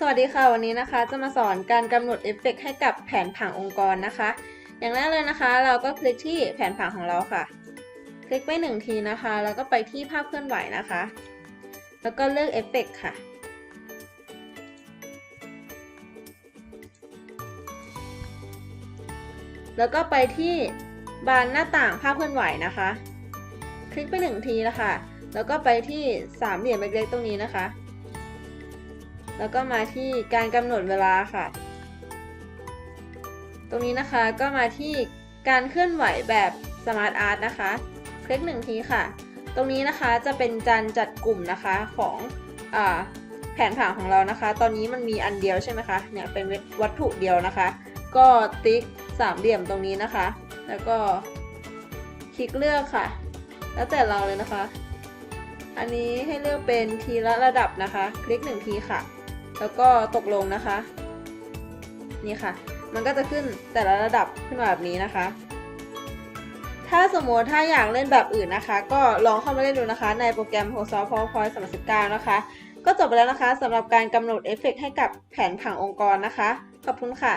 สวัสดีค่ะวันนี้นะคะ จะมาสอนการกำหนดเอฟเฟกต์ให้กับแผนผังองค์กรนะคะ อย่างแรกเลยนะคะ เราก็คลิกที่แผนผังของเราค่ะ คลิกไปหนึ่งทีนะคะ แล้วก็ไปที่ภาพเคลื่อนไหวนะคะ แล้วก็เลือกเอฟเฟกต์ค่ะ แล้วก็ไปที่บานหน้าต่างภาพเคลื่อนไหวนะคะ คลิกไปหนึ่งทีนะคะแล้วก็ไปที่สามเหลี่ยมเล็กๆตรงนี้นะคะ แล้วก็มาที่การกำหนดเวลาค่ะ ตรงนี้นะคะก็มาที่การเคลื่อนไหวแบบ Smart Art นะคะ คลิกหนึ่งทีค่ะ ตรงนี้นะคะจะเป็นการจัดกลุ่มนะคะของอแผนผังของเรานะคะ ตอนนี้มันมีอันเดียวใช่ไหมคะเนี่ยเป็นวัตถุเดียวนะคะ ก็ติ๊กสามเหลี่ยมตรงนี้นะคะ แล้วก็คลิกเลือกค่ะ แล้วแต่เราเลยนะคะ อันนี้ให้เลือกเป็นทีละระดับนะคะ คลิกหนึ่งทีค่ะ แล้วก็ตกลงนะคะ นี่ค่ะ มันก็จะขึ้นแต่ละระดับขึ้นมาแบบนี้นะคะ ถ้าสมมติถ้าอยากเล่นแบบอื่นนะคะ ก็ลองเข้ามาเล่นดูนะคะ ในโปรแกรม Microsoft PowerPoint 2019 นะคะ ก็จบไปแล้วนะคะสำหรับการกำหนดเอฟเฟกต์ให้กับแผนผังองค์กรนะคะ ขอบคุณค่ะ